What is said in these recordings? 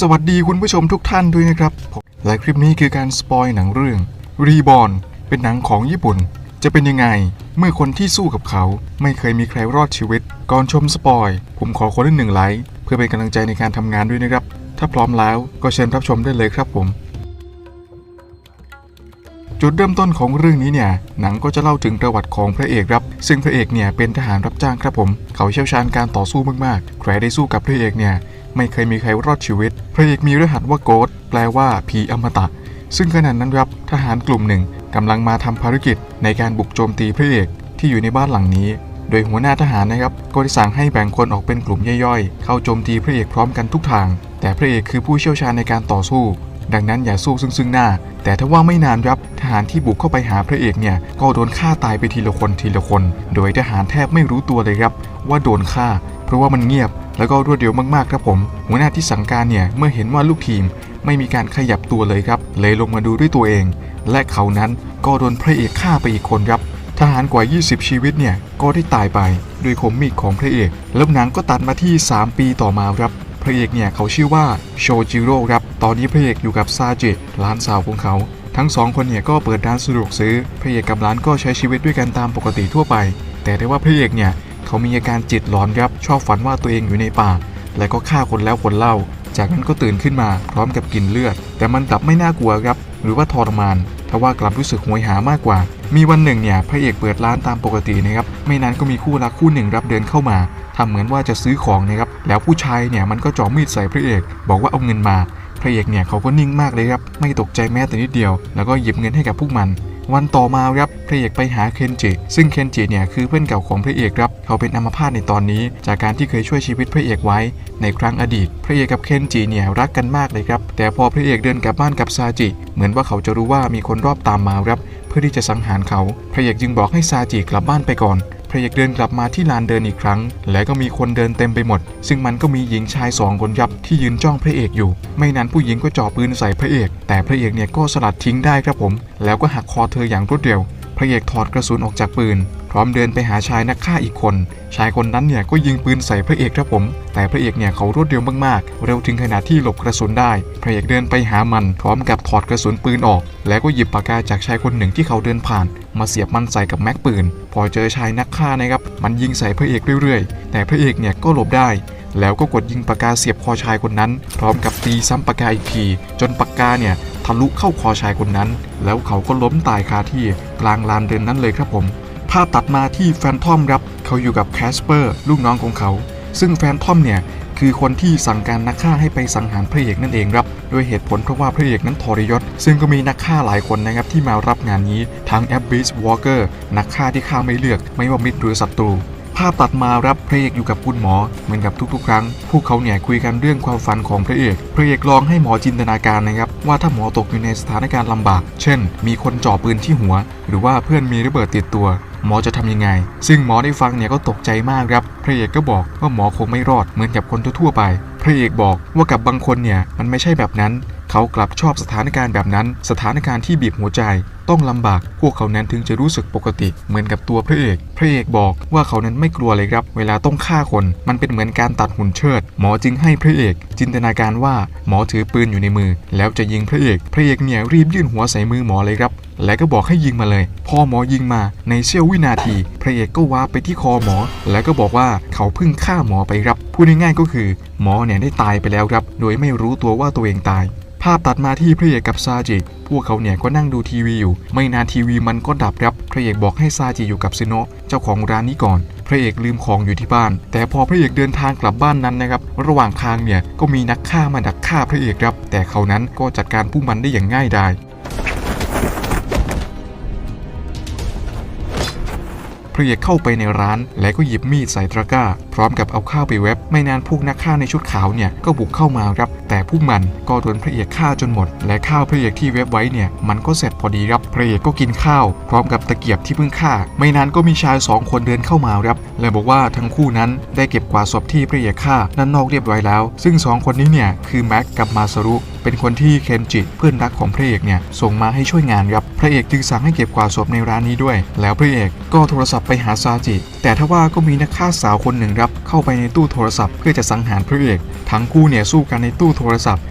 สวัสดีคุณผู้ชมทุกท่านด้วยนะครับผมและคลิปนี้คือการสปอยหนังเรื่องรีบอนเป็นหนังของญี่ปุ่น จะเป็นยังไง เมื่อคนที่สู้กับเขาไม่เคยมีใครรอดชีวิต ก่อนชมสปอย ผมขอคนละหนึ่งไลค์เพื่อเป็นกำลังใจในการทำงานด้วยนะครับ ถ้าพร้อมแล้วก็เชิญรับชมได้เลยครับผม จุดเริ่มต้นของเรื่องนี้เนี่ยหนังก็จะเล่าถึงประวัติของพระเอกครับ ซึ่งพระเอกเนี่ยเป็นทหารรับจ้างครับผม เขาเชี่ยวชาญการต่อสู้มากๆ ใครได้สู้กับพระเอกเนี่ยไม่เคยมีใครรอดชีวิต พระเอกมีรหัสว่าโกดแปลว่าผีอมตะ ซึ่งขณะนั้นครับทหารกลุ่มหนึ่งกำลังมาทำภารกิจในการบุกโจมตีพระเอกที่อยู่ในบ้านหลังนี้ โดยหัวหน้าทหารนะครับก็ได้สั่งให้แบ่งคนออกเป็นกลุ่มย่อยๆ เข้าโจมตีพระเอกพร้อมกันทุกทาง แต่พระเอกคือผู้เชี่ยวชาญในการต่อสู้ ดังนั้นอย่าสู้ซึ่งซึ่งหน้า แต่ถ้าว่าไม่นานครับทหารที่บุกเข้าไปหาพระเอกเนี่ย ก็โดนฆ่าตายไปทีละคนทีละคน โดยทหารแทบไม่รู้ตัวเลยครับ ว่าโดนฆ่า เพราะว่ามันเงียบ แล้วก็รวดเร็วมากๆครับผม หัวหน้าที่สั่งการเนี่ยเมื่อเห็นว่าลูกทีม ไม่มีการขยับตัวเลยครับ เลยลงมาดูด้วยตัวเอง และเขานั้นก็โดนพระเอกฆ่าไปอีกคนครับทหารกว่า 20 ชีวิตเนี่ย ก็ได้ตายไปด้วยคมมีดของพระเอก แล้วหนังก็ตัดมาที่ 3 ปีต่อมาครับ พระเอกเนี่ยเขาชื่อว่าโชจิโร่ครับ ตอนนี้พระเอกอยู่กับซาจิหลานสาวของเขา ทั้งสองคนเนี่ยก็เปิดร้านสะดวกซื้อ พระเอกกับร้านก็ใช้ชีวิตด้วยกันตามปกติทั่วไป แต่ได้ว่าพระเอกเนี่ยเขามีอาการจิตหลอนครับ ชอบฝันว่าตัวเองอยู่ในป่า และก็ฆ่าคนแล้วคนเล่า จากนั้นก็ตื่นขึ้นมาพร้อมกับกินเลือด แต่มันกลับไม่น่ากลัวครับ หรือว่าทรมานทว่ากลับรู้สึกหวยหามากกว่า มีวันหนึ่งเนี่ยพระเอกเปิดร้านตามปกตินะครับไม่นานก็มีคู่รักคู่หนึ่งรับเดินเข้ามาทำเหมือนว่าจะซื้อของนะครับแล้วผู้ชายเนี่ยมันก็จ่อมีดใส่พระเอก บอกว่าเอาเงินมา พระเอกเนี่ยเขาก็นิ่งมากเลยครับไม่ตกใจแม้แต่นิดเดียว แล้วก็หยิบเงินให้กับพวกมัน วันต่อมาครับพระเอกไปหาเคนจิ ซึ่งเคนจิเนี่ยคือเพื่อนเก่าของพระเอกครับเขาเป็นอัมพาตในตอนนี้ จากการที่เคยช่วยชีวิตพระเอกไว้ในครั้งอดีต พระเอกกับเคนจิเนี่ยรักกันมากเลยครับ แต่พอพระเอกเดินกลับบ้านกับซาจิ เหมือนว่าเขาจะรู้ว่ามีคนรอบตามมาครับ เพื่อที่จะสังหารเขา พระเอกจึงบอกให้ซาจิกลับบ้านไปก่อน พระเอกเดินกลับมาที่ลานเดินอีกครั้ง และก็มีคนเดินเต็มไปหมด ซึ่งมันก็มีหญิงชายสองคนยับที่ยืนจ้องพระเอกอยู่ ไม่นานผู้หญิงก็จ่อปืนใส่พระเอก แต่พระเอกเนี่ยก็สลัดทิ้งได้ครับผม แล้วก็หักคอเธออย่างรวดเร็ว ระเอกถอดกระสุนออกจากปืน พร้อมเดินไปหาชายนักฆ่าอีกคน ชายคนนั้นเนี่ยก็ยิงปืนใส่พระเอกครับผม แต่พระเอกเนี่ยเขารวดเร็วมากๆ เร็วถึงขนาดที่หลบกระสุนได้ พระเอกเดินไปหามัน พร้อมกับถอดกระสุนปืนออก แล้วก็หยิบปากกาจากชายคนหนึ่งที่เขาเดินผ่าน มาเสียบมันใส่กับแม็กปืน พอเจอชายนักฆ่านะครับ มันยิงใส่พระเอกเรื่อยๆ แต่พระเอกเนี่ยก็หลบได้แล้วก็กดยิงปากกาเสียบคอชายคนนั้น พร้อมกับตีซ้ำปากกาอีกที จนปากกาเนี่ย ทะลุเข้าคอชายคนนั้น แล้วเขาก็ล้มตายคาที่กลางลานเดินนั้นเลยครับผม ภาพตัดมาที่แฟนทอมครับเขาอยู่กับแคสเปอร์ลูกน้องของเขา ซึ่งแฟนทอมเนี่ยคือคนที่สั่งการนักฆ่าให้ไปสังหารพระเอกนั่นเองครับด้วยเหตุผลเพราะว่าพระเอกนั้นทรยศ ซึ่งก็มีนักฆ่าหลายคนนะครับที่มารับงานนี้ทั้งแอบบิสวอลเกอร์นักฆ่าที่ฆ่าไม่เลือก ไม่ว่ามิตรหรือศัตรู ภาพตัดมารับพระเอกอยู่กับคุณหมอเหมือนกับทุกๆ ครั้ง พวกเขาเนี่ยคุยกันเรื่องความฝันของพระเอก พระเอกลองให้หมอจินตนาการนะครับว่าถ้าหมอตกอยู่ในสถานการณ์ลำบาก เช่น มีคนจ่อปืนที่หัว หรือว่าเพื่อนมีระเบิดติดตัว หมอจะทำยังไง ซึ่งหมอได้ฟังเนี่ยก็ตกใจมากครับพระเอกก็บอกว่าหมอคงไม่รอดเหมือนกับคนทั่วๆไป พระเอกบอกว่ากับบางคนเนี่ยมันไม่ใช่แบบนั้น เขากลับชอบสถานการณ์แบบนั้น สถานการณ์ที่บีบหัวใจ ต้องลำบาก พวกเขานั้นถึงจะรู้สึกปกติ เหมือนกับตัวพระเอก พระเอกบอกว่าเขานั้นไม่กลัวเลยครับ เวลาต้องฆ่าคน มันเป็นเหมือนการตัดหุ่นเชิด หมอจึงให้พระเอก จินตนาการว่าหมอถือปืนอยู่ในมือ แล้วจะยิงพระเอก พระเอกเนี่ยรีบยื่นหัวใส่มือหมอเลยครับ และก็บอกให้ยิงมาเลย พอหมอยิงมาในเสี้ยววินาที พระเอกก็ว้าไปที่คอหมอ แล้วก็บอกว่าเขาเพิ่งฆ่าหมอไปครับ พูดง่ายๆก็คือ หมอเนี่ยได้ตายไปแล้วครับ โดยไม่รู้ตัวว่าตัวเองตาย ภาพตัดมาที่พระเอกกับซาจิ พวกเขาเนี่ยก็นั่งดูทีวีอยู่ ไม่นานทีวีมันก็ดับครับพระเอกบอกให้ซาจิอยู่กับซิโนะเจ้าของร้านนี้ก่อน พระเอกลืมของอยู่ที่บ้าน แต่พอพระเอกเดินทางกลับบ้านนั้นนะครับ ระหว่างทางเนี่ยก็มีนักฆ่ามาดักฆ่าพระเอกครับ แต่เขานั้นก็จัดการผู้มันได้อย่างง่ายดาย พระเอกเข้าไปในร้าน และก็หยิบมีดใส่ตะกร้า พร้อมกับเอาข้าวไปเว็บ ไม่นานพวกนักฆ่าในชุดขาวเนี่ยก็บุกเข้ามาครับ แต่พวกมันก็โดนพระเอกฆ่าจนหมด และข้าวพระเอกที่เว็บไว้เนี่ยมันก็เสร็จพอดีครับพระเอกก็กินข้าว พร้อมกับตะเกียบที่เพิ่งฆ่า ไม่นานก็มีชายสองคนเดินเข้ามาครับและบอกว่าทั้งคู่นั้นได้เก็บกวาดศพที่พระเอกฆ่าด้นนอกเรียบร้อยแล้ว ซึ่งสองคนนี้เนี่ยคือแม็กกับมาซารุ เป็นคนที่เคนจิเพื่อนรักของพระเอกเนี่ยส่งมาให้ช่วยงานครับพระเอกจึงสั่งให้เก็บกวาดศพในร้านนี้ด้วย แล้วพระเอกก็โทรศัพท์ไปหาซาจิ แต่ทว่าก็มีนักฆ่าสาวคนหนึ่งครับเข้าไปในตู้โทรศัพท์เพื่อจะสังหารพระเอก ทั้งคู่เนี่ยสู้กันในตู้โทรศัพท์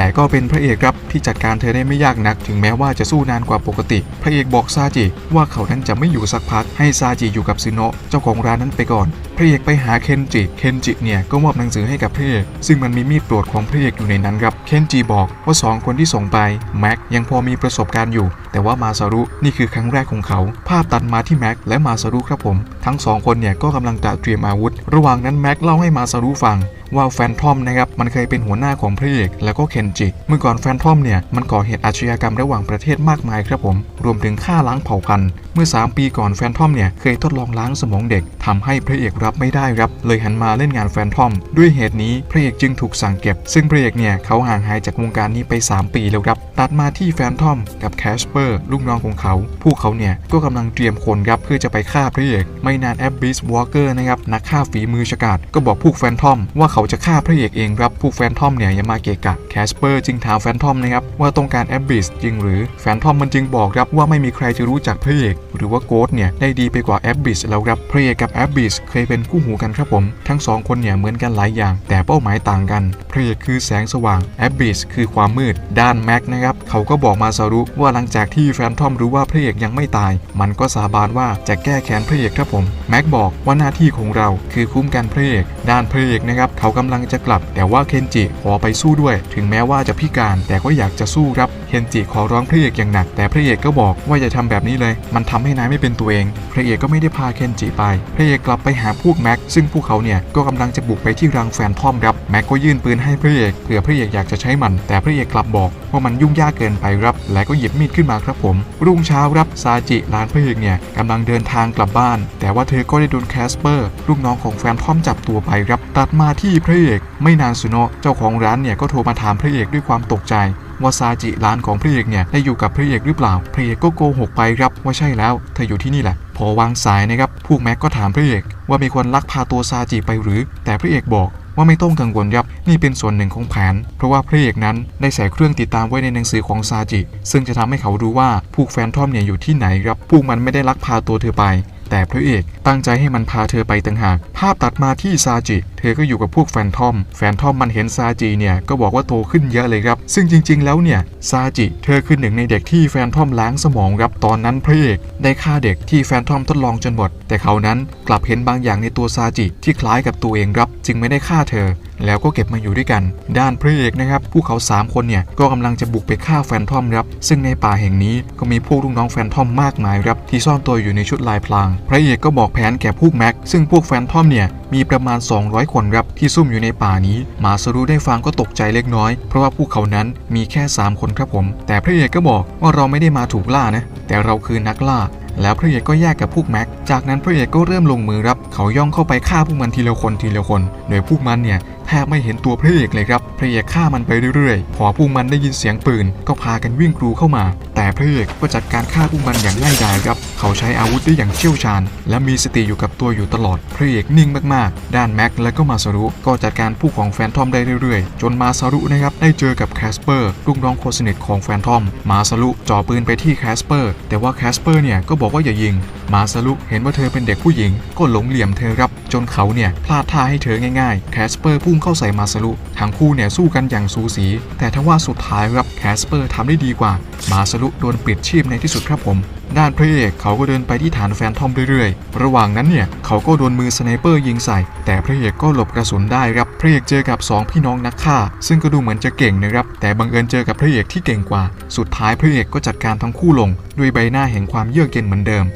แต่ก็เป็นพระเอกครับที่จัดการเธอได้ไม่ยากนัก ถึงแม้ว่าจะสู้นานกว่าปกติ พระเอกบอกซาจิว่าเขานั้นจะไม่อยู่สักพัก ให้ซาจิอยู่กับซึโนะเจ้าของร้านนั้นไปก่อน พระเอกไปหาเคนจิ เคนจิเนี่ยก็มอบหนังสือให้กับพระเอกซึ่งมันมีมีดโปรดของพระเอกอยู่ในนั้นครับ เคนจิบอกว่าสองคนที่ส่งไปแม็กยังพอมีประสบการณ์อยู่ แต่ว่ามาซารุนี่คือครั้งแรกของเขา ภาพตัดมาที่แม็กและมาซารุครับผม ทั้งสองคนเนี่ยก็กำลังจะเตรียมอาวุธ ระหว่างนั้นแม็กเล่าให้มาซารุฟังว่าแฟนทอมนะครับมันเคยเป็นหัวหน้าของพระเอกแล้วก็เคนจิ เมื่อก่อนแฟนทอมเนี่ยมันก่อเหตุอาชญากรรมระหว่างประเทศมากมายครับผม รวมถึงฆ่าล้างเผ่าพันธุ์ เมื่อ 3 ปีก่อนแฟนทอมเนี่ยเคยทดลองล้างสมองเด็กทำให้พระเอกรับไม่ได้ครับ เลยหันมาเล่นงานแฟนทอม ด้วยเหตุนี้พระเอกจึงถูกสั่งเก็บ ซึ่งพระเอกเนี่ยเขาห่างหายจากวงการนี้ไป 3 ปีแล้วครับ ตัดมาที่แฟนทอมกับแคสเปอร์ลูกน้องของเขา พวกเขาเนี่ยก็กำลังเตรียมคนครับเพื่อจะไปฆ่าพระเอก ไม่นานแอบบิสวอลเกอร์นะครับนักฆ่าฝีมือฉกาจก็บอกพวกแฟนทอมว่าเขาจะฆ่าพระเอกเองครับพวกแฟนทอมเนี่ยอย่ามาเกะกะแคสเปอร์จึงถามแฟนทอมนะครับว่าต้องการแอบบิสจริงหรือแฟนทอมมันจึงบอกครับว่าไม่มีใครจะรู้จักพระเอกหรือว่าโกดเนี่ยได้ดีไปกว่าแอบบิสแล้วครับพระเอกกับแอบบิสเคยเป็นคู่หูกันครับผม ทั้งสองคนเนี่ยเหมือนกันหลายอย่าง แต่เป้าหมายต่างกันพระเอกคือแสงสว่างแอบบิสคือความมืดด้านแม็กนะครับ เขาก็บอกมาซารุว่าหลังจากที่แฟนทอมรู้ว่าพระเอกยังไม่ตาย มันก็สาบานว่าจะแก้แค้นพระเอกครับผมแม็กบอกว่าหน้าที่ของเราคือคุ้มกันพระเอกด้านพระเอกนะครับเขากำลังจะกลับ แต่ว่าเคนจิขอไปสู้ด้วย ถึงแม้ว่าจะพิการแต่ก็อยากจะสู้ครับ เคนจิขอร้องพระเอกอย่างหนัก แต่พระเอกก็บอกว่าอย่าทำแบบนี้เลย มันทำให้นายไม่เป็นตัวเอง พระเอกก็ไม่ได้พาเคนจิไป พระเอกกลับไปหาพวกแม็ก ซึ่งพวกเขาเนี่ยก็กำลังจะบุกไปที่รังแฟนทอมครับ แม็กก็ยื่นปืนให้พระเอกเผื่อพระเอกอยากจะใช้มัน แต่พระเอกกลับบอกว่ามันยุ่งยากเกินไปครับ และก็หยิบมีดขึ้นมาครับผม รุ่งเช้ารับซาจิร้านพระเอกเนี่ยกำลังเดินทางกลับบ้าน แต่ว่าเธอก็ได้โดนแคสเปอร์ลูกน้องของแฟนทอมจับตัวไปครับ ตัดมาที่พระเอก ไม่นานสุโนะเจ้าของร้านเนี่ยก็โทรมาถามพระเอกด้วยความตกใจ ว่าซาจิร้านของพระเอกเนี่ยได้อยู่กับพระเอกหรือเปล่าพระเอกก็โกหกไปครับว่าใช่แล้ว เธออยู่ที่นี่แหละ พอวางสายนะครับพวกแม็กก็ถามพระเอกว่ามีคนลักพาตัวซาจิไปหรือ แต่พระเอกบอกว่าไม่ต้องกังวลครับนี่เป็นส่วนหนึ่งของแผน เพราะว่าพระเอกนั้นได้ใส่เครื่องติดตามไว้ในหนังสือของซาจิ ซึ่งจะทำให้เขารู้ว่าพวกแฟนทอมเนี่ยอยู่ที่ไหนครับพวกมันไม่ได้ลักพาตัวเธอไป แต่พระเอกตั้งใจให้มันพาเธอไปต่างหาก ภาพตัดมาที่ซาจิ เธอก็อยู่กับพวกแฟนทอม แฟนทอมมันเห็นซาจิเนี่ยก็บอกว่าโตขึ้นเยอะเลยครับ ซึ่งจริง ๆ แล้วเนี่ยซาจิ เธอคือหนึ่งในเด็กที่แฟนทอมล้างสมองครับ ตอนนั้นพระเอกได้ฆ่าเด็กที่แฟนทอมทดลองจนหมด แต่เขานั้นกลับเห็นบางอย่างในตัวซาจิที่คล้ายกับตัวเองครับ จึงไม่ได้ฆ่าเธอ แล้วก็เก็บมาอยู่ด้วยกัน ด้านพระเอกนะครับพวกเขา 3 คนเนี่ยก็กำลังจะบุกไปฆ่าแฟนทอมครับซึ่งในป่าแห่งนี้ก็มีพวกลูกน้องแฟนทอมมากมายครับที่ซ่อนตัวอยู่ในชุดลายพลาง พระเอกก็บอกแผนแก่พวกแม็กซึ่งพวกแฟนทอมเนี่ยมีประมาณ 200 คนครับที่ซุ่มอยู่ในป่านี้มาสรุได้ฟังก็ตกใจเล็กน้อย เพราะว่าพวกเขานั้นมีแค่ 3 คนครับผม แต่พระเอกก็บอกว่าเราไม่ได้มาถูกล่านะแต่เราคือนักล่าแล้วพระเอกก็แยกกับพวกแม็ก จากนั้นพระเอกก็เริ่มลงมือรับ เขาย่องเข้าไปฆ่าพวกมันทีละคนทีละคน โดยพวกมันเนี่ย แทบไม่เห็นตัวพระเอกเลยครับ พระเอกฆ่ามันไปเรื่อยๆ พอพวกมันได้ยินเสียงปืนก็พากันวิ่งกรูเข้ามา แต่พระเอกก็จัดการฆ่าพวกมันอย่างง่ายดายครับ เขาใช้อาวุธได้อย่างเชี่ยวชาญ และมีสติอยู่กับตัวอยู่ตลอด พระเอกนิ่งมากๆ ด้านแม็กและก็มาซารุก็จัดการผู้ของแฟนทอมได้เรื่อยๆ จนมาซารุนะครับได้เจอกับแคสเปอร์ลูกน้องคนสนิทของแฟนทอม มาซารุจ่อปืนไปที่แคสเปอร์แต่ว่าแคสเปอร์เนี่ยก็บอกว่าอย่ายิง มาซารุเห็นว่าเธอเป็นเด็กผู้หญิง ก็หลงเหลี่ยมเธอครับจนเขาเนี่ยพลาดท่าให้เธอง่ายๆ แคสเปอร์พุ่งเข้าใส่มาซารุทั้งคู่เนี่ยสู้กันอย่างสูสี แต่ทว่าสุดท้ายครับแคสเปอร์ทำได้ดีกว่า มาซารุโดนปิดชีพในที่สุดครับผม ด้านพระเอกเขาก็เดินไปที่ฐานแฟนทอมเรื่อยๆ ระหว่างนั้นเนี่ยเขาก็โดนมือสไนเปอร์ยิงใส่ แต่พระเอกก็หลบกระสุนได้ครับ พระเอกเจอกับสองพี่น้องนักฆ่า ซึ่งก็ดูเหมือนจะเก่งนะครับ แต่บังเอิญเจอกับพระเอกที่เก่งกว่า สุดท้ายพระเอกก็จัดการทั้งคู่ลง ด้วยใบหน้าแห่งความเยือกเย็นเหมือนเดิม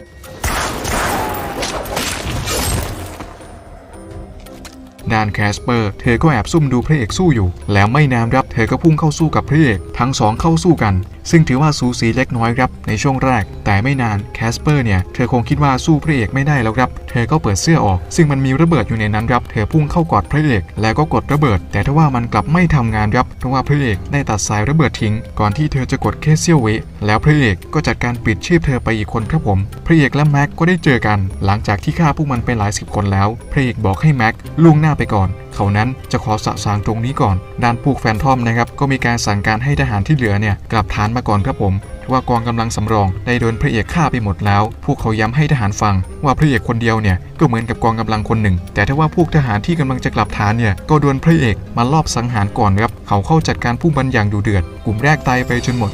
ด้านแคสเปอร์ เธอก็แอบซุ่มดูพระเอกสู้อยู่ แล้วไม่นานรับ เธอก็พุ่งเข้าสู้กับพระเอก ทั้งสองเข้าสู้กันซึ่งถือว่าสูสีเล็กน้อยครับในช่วงแรก แต่ไม่นานแคสเปอร์เนี่ย เธอคงคิดว่าสู้พระเอกไม่ได้แล้วครับ เธอก็เปิดเสื้อออก ซึ่งมันมีระเบิดอยู่ในนั้นครับ เธอพุ่งเข้ากอดพระเอก แล้วก็กดระเบิด แต่ทว่ามันกลับไม่ทำงานครับ เพราะว่าพระเอกได้ตัดสายระเบิดทิ้ง ก่อนที่เธอจะกดแค่เสี้ยววิแล้วพระเอกก็จัดการปิดชีพเธอไปอีกคนครับผม พระเอกและแม็กก็ได้เจอกัน หลังจากที่ฆ่าพวกมันไปหลายสิบคนแล้ว พระเอกบอกให้แม็กล่วงหน้าไปก่อนเขานั้นจะขอสะสางตรงนี้ก่อน ด้านพวกแฟนทอมนะครับก็มีการสั่งการให้ทหารที่เหลือเนี่ยกลับฐานมาก่อนครับผมว่ากองกำลังสำรองได้โดนพระเอกฆ่าไปหมดแล้ว พวกเขาย้ำให้ทหารฟัง ว่าพระเอกคนเดียวเนี่ยก็เหมือนกับกองกำลังคนหนึ่ง แต่ถ้าว่าพวกทหารที่กำลังจะกลับฐานเนี่ยก็โดนพระเอกมาลอบสังหารก่อนครับเขาเข้าจัดการผู้บันอย่างดูเดือด กลุ่มแรกตายไปจนหมด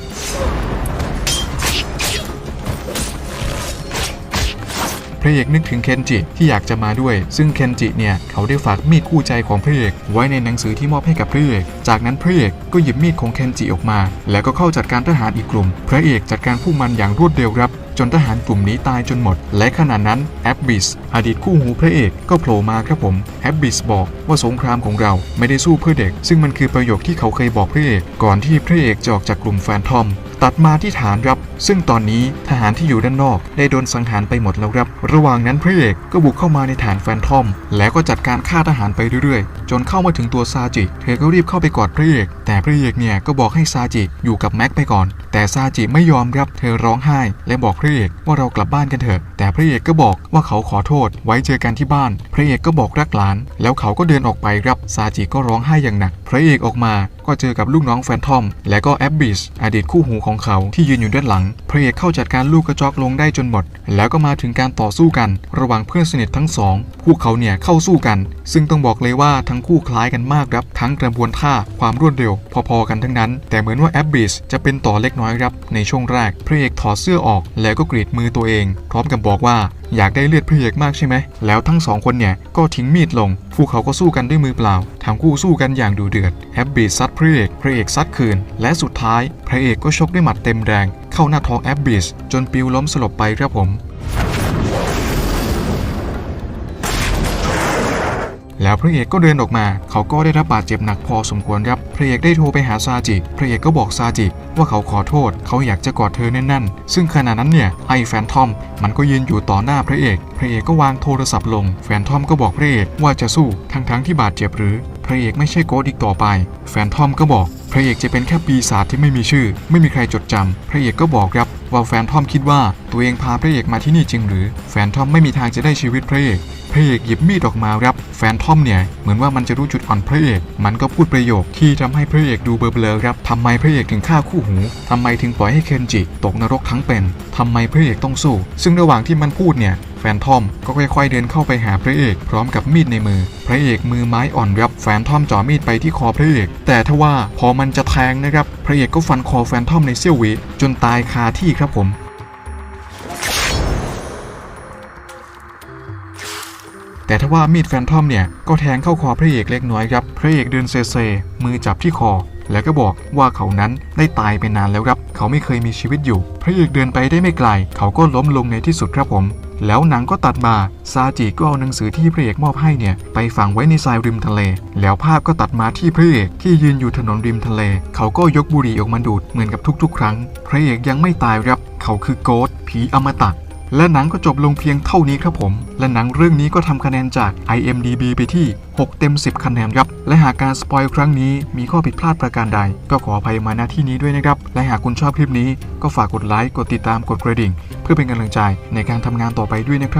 พระเอกนึกถึงเคนจิที่อยากจะมาด้วย ซึ่งเคนจิเนี่ยเขาได้ฝากมีดคู่ใจของพระเอกไว้ในหนังสือที่มอบให้กับพระเอก จากนั้นพระเอกก็หยิบมีดของเคนจิออกมา แล้วก็เข้าจัดการทหารอีกกลุ่ม พระเอกจัดการผู้มันอย่างรวดเร็วครับจนทหารกลุ่มนี้ตายจนหมด และขณะนั้นแอบบิสอดีตคู่หูพระเอกก็โผล่มาครับผมแอบบิสบอกว่าสงครามของเราไม่ได้สู้เพื่อเด็ก ซึ่งมันคือประโยคที่เขาเคยบอกพระเอกก่อนที่พระเอกจะออกจากกลุ่มแฟนทอม ตัดมาที่ฐานครับ ซึ่งตอนนี้ทหารที่อยู่ด้านนอกได้โดนสังหารไปหมดแล้วครับ ระหว่างนั้นพระเอกก็บุกเข้ามาในฐานแฟนทอม แล้วก็จัดการฆ่าทหารไปเรื่อยๆ จนเข้ามาถึงตัวซาจิ เธอก็รีบเข้าไปกอดพระเอกแต่พระเอกเนี่ยก็บอกให้ซาจิอยู่กับแม็กไปก่อน แต่ซาจิไม่ยอมครับเธอร้องไห้ และบอกพระเอกว่าเรากลับบ้านกันเถอะ แต่พระเอกก็บอกว่าเขาขอโทษ ไว้เจอกันที่บ้าน พระเอกก็บอกรักหลาน แล้วเขาก็เดินออกไปครับซาจิก็ร้องไห้อย่างหนักพระเอกออกมาก็เจอกับลูกน้องแฟนทอม และก็แอบบิสอดีตคู่หูของเขาที่ยืนอยู่ด้านหลัง พระเอกเข้าจัดการลูกกระจอกลงได้จนหมด แล้วก็มาถึงการต่อสู้กัน ระหว่างเพื่อนสนิททั้งสองพวกเขาเนี่ยเข้าสู้กัน ซึ่งต้องบอกเลยว่าทั้งคู่คล้ายกันมากครับ ทั้งกระบวนท่าความรวดเร็ว พอๆกันทั้งนั้น แต่เหมือนว่าแอบบิสจะเป็นต่อเล็กน้อยครับในช่วงแรกพระเอกถอดเสื้อออกแล้วก็กรีดมือตัวเอง พร้อมกับบอกว่า อยากได้เลือดพระเอกมากใช่ไหม แล้วทั้งสองคนเนี่ยก็ทิ้งมีดลง พวกเขาก็สู้กันด้วยมือเปล่า ทั้งคู่สู้กันอย่างดูเดือด แอบบีซัดพระเอก พระเอกซัดคืน และสุดท้าย พระเอกก็ชกด้วยหมัดเต็มแรง เข้าหน้าท้องแอบบีสจนปิวล้มสลบไปครับผม แล้วพระเอกก็เดินออกมา เขาก็ได้รับบาดเจ็บหนักพอสมควรครับ พระเอกได้โทรไปหาซาจิ พระเอกก็บอกซาจิ ว่าเขาขอโทษ เขาอยากจะกอดเธอแน่นๆ ซึ่งขณะนั้นเนี่ยไอ้แฟนทอม มันก็ยืนอยู่ต่อหน้าพระเอก พระเอกก็วางโทรศัพท์ลง แฟนทอมก็บอกพระเอกว่าจะสู้ทั้งๆที่บาดเจ็บหรือ พระเอกไม่ใช่โกดอีกต่อไป แฟนทอมก็บอก พระเอกจะเป็นแค่ปีศาจที่ไม่มีชื่อ ไม่มีใครจดจำพระเอกก็บอกครับว่าแฟนทอมคิดว่าตัวเองพาพระเอกมาที่นี่จริงหรือ แฟนทอมไม่มีทางจะได้ชีวิตพระเอกพระเอกหยิบมีดออกมาครับ แฟนทอมเนี่ยเหมือนว่ามันจะรู้จุดอ่อนพระเอก มันก็พูดประโยคที่ทำให้พระเอกดูเบลอๆครับทำไมพระเอกถึงฆ่าคู่หูทำไมถึงปล่อยให้เคนจิ ตกนรกทั้งเป็นทำไมพระเอกต้องสู้ ซึ่งระหว่างที่มันพูดเนี่ยแฟนทอมก็ค่อยๆเดินเข้าไปหาพระเอกพร้อมกับมีดในมือ พระเอกมือไม้อ่อนครับแฟนทอมจ่อมีดไปที่คอพระเอก แต่ทว่าพอมันจะแทงนะครับ พระเอกก็ฟันคอแฟนทอมในเสี้ยววิจนตายคาที่ครับผมแต่ทว่ามีดแฟนทอมเนี่ย ก็แทงเข้าคอพระเอกเล็กน้อยครับ พระเอกเดินเซเซ มือจับที่คอ แล้วก็บอกว่าเขานั้นได้ตายไปนานแล้วครับ เขาไม่เคยมีชีวิตอยู่ พระเอกเดินไปได้ไม่ไกล เขาก็ล้มลงในที่สุดครับผม แล้วหนังก็ตัดมา ซาจิก็เอาหนังสือที่พระเอกมอบให้เนี่ย ไปฝังไว้ในทรายริมทะเล แล้วภาพก็ตัดมาที่พระเอกที่ยืนอยู่ถนนริมทะเล เขาก็ยกบุหรี่ออกมาดูดเหมือนกับทุกๆ ครั้ง พระเอกยังไม่ตายครับ เขาคือโกดผีอมตะ และหนังก็จบลงเพียงเท่านี้ครับผม และหนังเรื่องนี้ก็ทำคะแนนจาก IMDB ไปที่ 6 เต็ม 10 คะแนนครับ และหากการสปอยครั้งนี้มีข้อผิดพลาดประการใด ก็ขออภัยมาณที่นี้ด้วยนะครับ และหากคุณชอบคลิปนี้ก็ฝากกดไลค์ กดติดตาม กดกระดิ่ง เพื่อเป็นกำลังใจในการทำงานต่อไปด้วยนะครับ